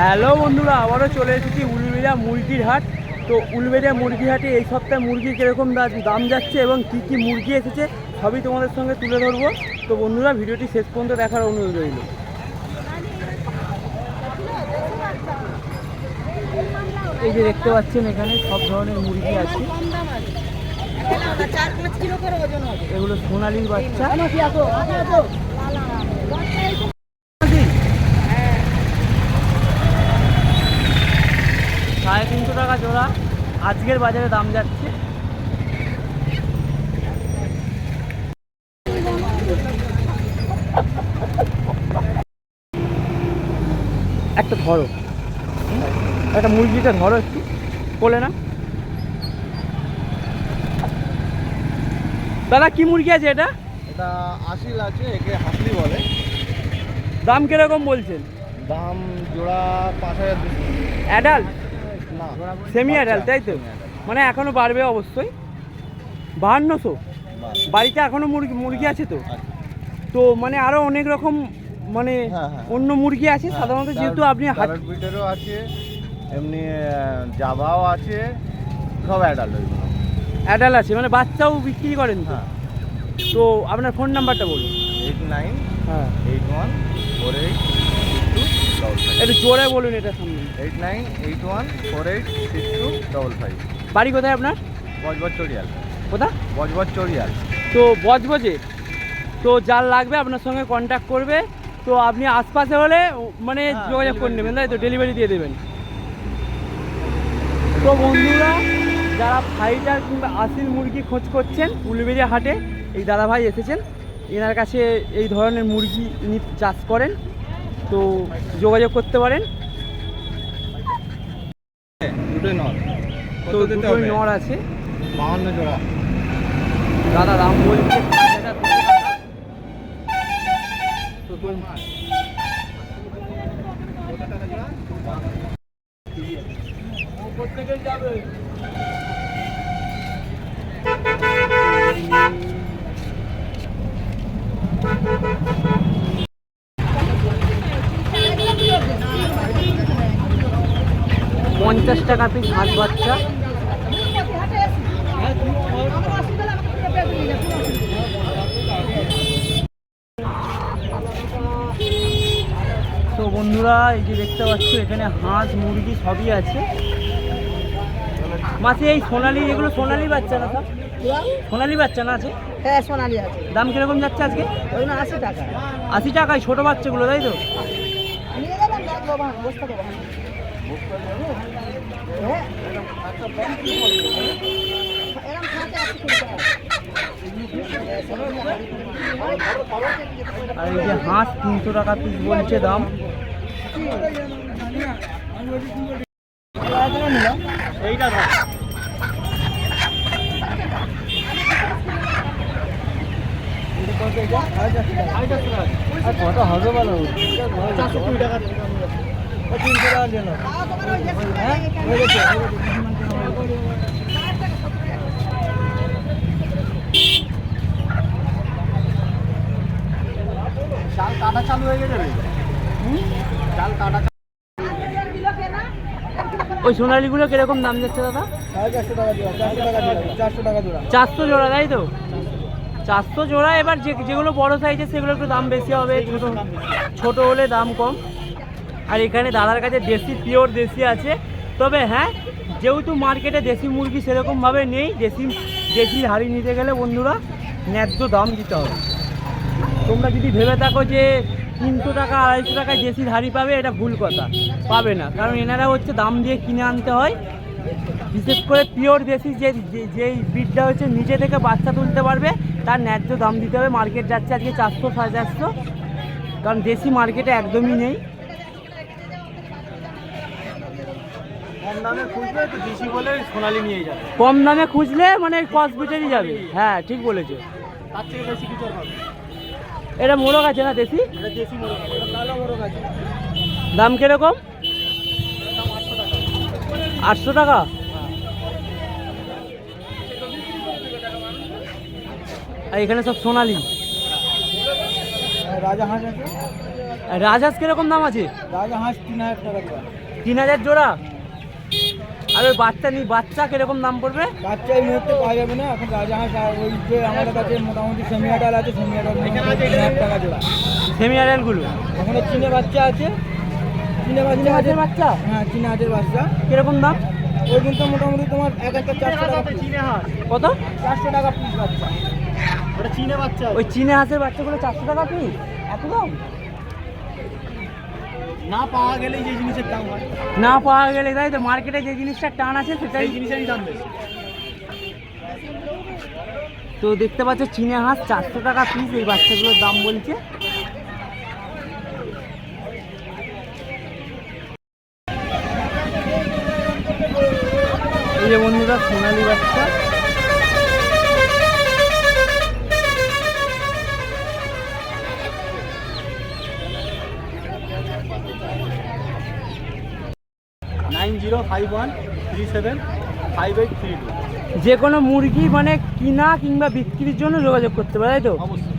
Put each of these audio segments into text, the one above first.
Hello বন্ধুরা, আবারও চলে এসেছি উলবেড়িয়া মুরগির হাট। তো উলবেড়িয়া মুরগির হাটে এই সপ্তাহে মুরগির কীরকম দাম যাচ্ছে এবং কী কী মুরগি এসেছে, সবই তোমাদের সঙ্গে তুলে ধরবো। তো বন্ধুরা, ভিডিওটি শেষ পর্যন্ত দেখার অনুরোধ রইল। এই যে দেখতে পাচ্ছেন এখানে সব ধরনের মুরগি আছে। এগুলো সোনালির বাচ্চা সাড়ে তিনশো টাকা জোড়া আজকের বাজারে দাম যাচ্ছে। একটা ধরো। একটা মুরগিটা ধরো একটু বলে না। দাদা কি মুরগি আছে এটা? এটা আশিল আছে একে হাসলি বলে। দাম কীরকম বলছেন? দাম জোড়া পাঁচ হাজার অ্যাডাল্ট? সেমি অ্যাডাল্ট তাই তো? মানে এখনও বাড়বে অবশ্যই। বাহান্নশো। বাড়িতে এখনও মুরগি মুরগি আছে তো? তো মানে আরও অনেক রকম মানে হ্যাঁ, হ্যাঁ। অন্য মুরগি আছে সাধারণত যেহেতু আপনি হাট আছে এমনি জাভাও আছে সব অ্যাডাল্ট অ্যাডাল্ট আছে মানে বাচ্চাও বিক্রি করেন তো? হ্যাঁ। তো আপনার ফোন নাম্বারটা বলুন। এইট নাইন হ্যাঁ। এইট ওয়ান ফোর এইট একটু জোরে বলুন এটা সামনে। Eight nine eight one four eight six two double five. বাড়ি কোথায় আপনার? বজবজ চড়িয়াল। কোথা বজবজ চড়িয়াল। তো বজবজে? তো যার লাগবে আপনার সঙ্গে কন্ট্যাক্ট করবে। তো আপনি আশপাশে হলে মানে হ্যাঁ, যোগাযোগ করে নেবেন। তাই তো? ডেলিভারি দিয়ে দেবেন। তো বন্ধুরা যারা ফাইটার কিংবা আসিল মুরগি খোঁজ করছেন উলুবেড়িয়া হাটে এই দাদাভাই এসেছেন। এনার কাছে এই ধরনের মুরগি ইনি চাষ করেন। তো যোগাযোগ করতে পারেন। তো দুটোই নর আছে। বাহান্ন জোড়া। দাদা দাম বলছে হাজার দুশো টাকা। তো তোম- পঞ্চাশ টাকা পিস হাঁস বাচ্চা। তো বন্ধুরা এই যে দেখতে পাচ্ছ এখানে হাঁস মুরগি সবই আছে। মাসে এই সোনালি এগুলো সোনালি বাচ্চা না সব? সোনালি বাচ্চা না আছে? হ্যাঁ সোনালি আছে। দাম কীরকম যাচ্ছে আজকে? আশি টাকা। আশি টাকায় ছোট বাচ্চাগুলো তাই তো? আর এই যে হাঁস তিনশো টাকা পিস বলছে দাম। এইটা কত হবে বলো? চারশো কুড়ি টাকা। তিনশো টাকা ওই দেশি হ্যাঁ হয়ে গেছে চাল কাটা চালু হয়ে গেছে চাল কাটা ওই সোনালিগুলো কীরকম দাম যাচ্ছে দাদা? চারশো জোড়া তাই তো? চারশো জোড়া এবার যে যেগুলো বড় সাইজের সেগুলো একটু দাম বেশি হবে ছোট ছোট হলে দাম কম। আর এখানে দাদার কাছে দেশি পিওর দেশি আছে। তবে হ্যাঁ যেহেতু মার্কেটে দেশি মুরগি সেরকমভাবে নেই, দেশি দেশি হাড়ি নিতে গেলে বন্ধুরা ন্যায্য দাম দিতে হবে। তোমরা যদি ভেবে থাকো যে তিনশো টাকা, আড়াইশো টাকায় দেশি হাড়ি পাবে, এটা ভুল কথা। পাবে না। কারণ এনারা হচ্ছে দাম দিয়ে কিনে আনতে হয়। বিশেষ করে পিওর দেশি যে যেই বিটটা হচ্ছে, নিজে থেকে বাচ্চা তুলতে পারবে, তার ন্যায্য দাম দিতে হবে। মার্কেট যাচ্ছে আজকে চারশো, সাড়ে চারশো। কারণ দেশি মার্কেটে একদমই নেই। কম দামে খুঁজবে দেশি বলে সোনালি নিয়ে যাবে। কম দামে খুঁজলে মানে কস বিটেরই যাবে। হ্যাঁ ঠিক বলেছ। এটা মোরগ আছে না দেশি? দাম কীরকম? আটশো টাকা। আর এখানে সব সোনালি। রাজা হাঁস আছে। রাজহাঁস কীরকম দাম আছে? রাজহাঁস তিন হাজার টাকা। তিন হাজার জোড়া? আর ওই বাচ্চা নি বাচ্চা কীরকম দাম পড়বে? বাচ্চা এই মুহূর্তে পাওয়া যাবে না এখন রাজহাঁস ওই যে আমাদের কাছে মোটামুটি সেমি আডাল আছে সেমি আডাল তিন হাজার টাকা জোড়া। সেমি আডালগুলো ওখানে চীনে বাচ্চা আছে। চীনে বাচ্চা চীনা আছে? হাঁসের বাচ্চা? হ্যাঁ চীনে হাটের বাচ্চা। কীরকম দাম? ওই কিন্তু মোটামুটি তোমার এক একটা চারশো টাকা piece। কত? চারশো টাকা পিস বাচ্চা। ওটা চীনে বাচ্চা। ওই চীনা হাঁসের বাচ্চাগুলো চারশো টাকা পিস এত দাম? না পাওয়া গেলে যে জিনিসের দাম হয়। না পাওয়া গেলে তাই তো মার্কেটে যে জিনিসটা টান আছে সেটাই জিনিসেরই দাম বেশি। তো দেখতে পাচ্ছ চীনা হাঁস চারশো টাকা পিস এই বাচ্চাগুলোর দাম বলছে। এই যে বন্ধুরা সোনালি বাচ্চা। Five one three seven five eight three two. যে কোনো মুরগি মানে কিনা কিংবা বিক্রির জন্য যোগাযোগ করতে পারে তাই তো? অবশ্যই।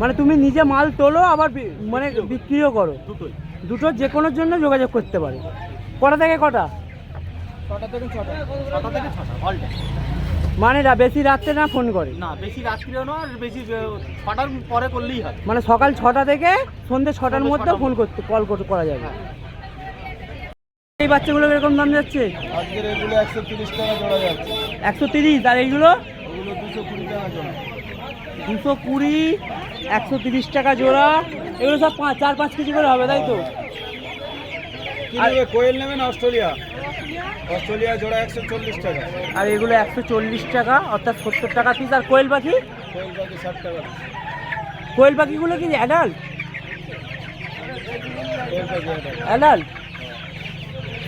মানে তুমি নিজে মাল তোলো আবার মানে বিক্রিও করো। দুটোই। দুটো যে কোনোর জন্য যোগাযোগ করতে পারে। কটা থেকে কটা? ছটা থেকে ছটা। ছটা থেকে ছটা অল মানে বেশি রাত্রে না ফোন করে? না বেশি রাত্রিও না বেশি ছটার পরে করলেই হয়। মানে সকাল ছটা থেকে সন্ধ্যে ছটার মধ্যে ফোন করতে কল করতে করা যাবে। এই বাচ্চাগুলো এরকম দাম যাচ্ছে? আজকের এগুলো একশো তিরিশ টাকা জোড়া যাচ্ছে। একশো তিরিশ আর এইগুলো? ওগুলো দুশো কুড়ি টাকা জোড়া। দুশো কুড়ি একশো তিরিশ টাকা জোড়া। এগুলো সব পাঁচ চার পাঁচ কেজি করে হবে তাই তো? নেবে? কোয়েল নেবেন অস্ট্রেলিয়া? অস্ট্রেলিয়া জোড়া একশো চল্লিশ টাকা। আর এগুলো একশো চল্লিশ টাকা অর্থাৎ সত্তর টাকা পিস আর কোয়েল পাখি? কোয়েল পাখি ষাট টাকা কোয়েল পাখিগুলো কি অ্যাডাল্ট অ্যাডাল্ট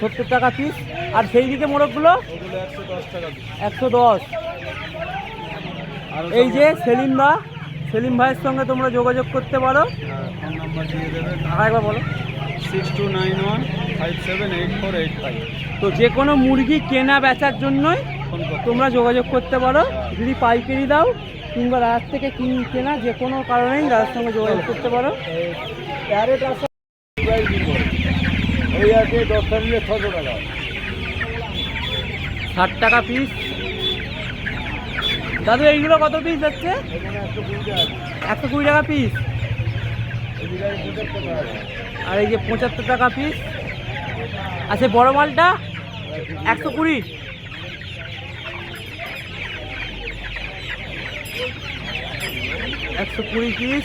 সত্তর টাকা পিস আর সেই দিকে মোড়কগুলো? একশো দশ। এই যে সেলিম ভা সেলিম ভাইয়ের সঙ্গে তোমরা যোগাযোগ করতে পারো। একবার বলো। Six two nine one five seven eight four eight তো যে কোনো মুরগি কেনা বেচার জন্যই তোমরা যোগাযোগ করতে পারো। যদি পাইকারি দাও কিংবা রাত থেকে কিন কেনা যে কোনো কারণেই দাদার সঙ্গে যোগাযোগ করতে পারো। ক্যারেট আছে আছে দশটা নিলে ছশো টাকা। ষাট টাকা পিস দাদু এইগুলো কত পিস যাচ্ছে একশো কুড়ি টাকা। পিস আছে আর এই যে পঁচাত্তর টাকা পিস সেই বড় মালটা? একশো কুড়ি। একশো কুড়ি পিস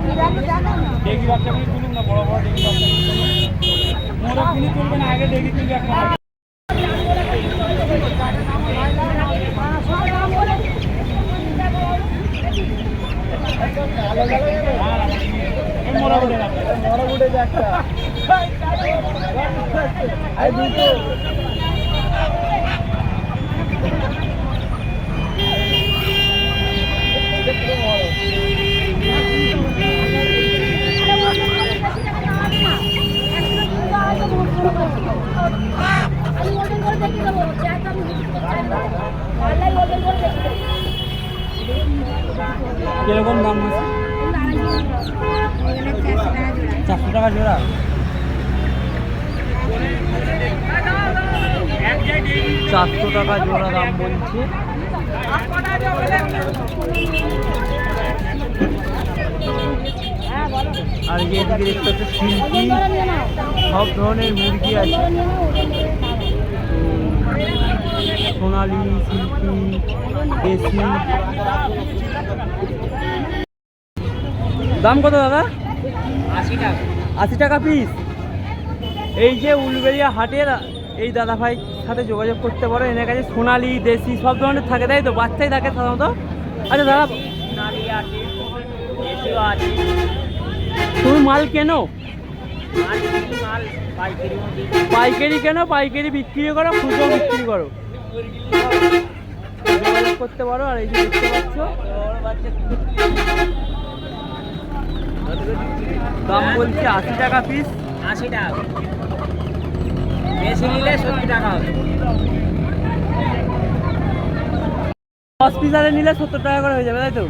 কি দেখো দেখাবো না। ডেগি বাচ্চাগুলি তুলুন না বড় বড় ডেগি বাচ্চা মোরগ কিনে তুলবে আগে ডেগি তুলবে একটা সব দাম বলেছি মোরগ উঠে গেছে। বড় উঠে যাচ্ছে আর দুটো আমি ওজন করে দেখিয়ে দেবো। চেক আমি বিক্রি করতে চাই না অনলাইন ওজন করে দেখিয়ে দেবো কীরকম দাম আছে? চারশো টাকা জোড়া। চারশো টাকা জোড়া দাম বলছে। আর এদিকে দেখতে হচ্ছে শিল্পী, সব ধরনের মুরগি আছে। সোনালি, শিল্পী দেশি দাম কত দাদা? আশি টাকা আশি টাকা পিস এই যে উলবেড়িয়া হাটের, এই দাদা ভাই সাথে যোগাযোগ করতে পারো। এনার কাছে সোনালি, দেশি সব ধরনের থাকে, তাই তো? বাচ্চাই থাকে সাধারণত। আচ্ছা দাদা, তুমি মাল কেন? পাইকারি কেন? পাইকারি বিক্রি করো, খুচরো বিক্রি করো। যোগাযোগ করতে পারো আর এই যে দেখতে পাচ্ছ দাম বলছে আশি টাকা পিস আশি টাকা। বেশি নিলে সত্তর টাকা হবে। দশ পিস আরে নিলে সত্তর টাকা করে হয়ে যাবে তাই তো?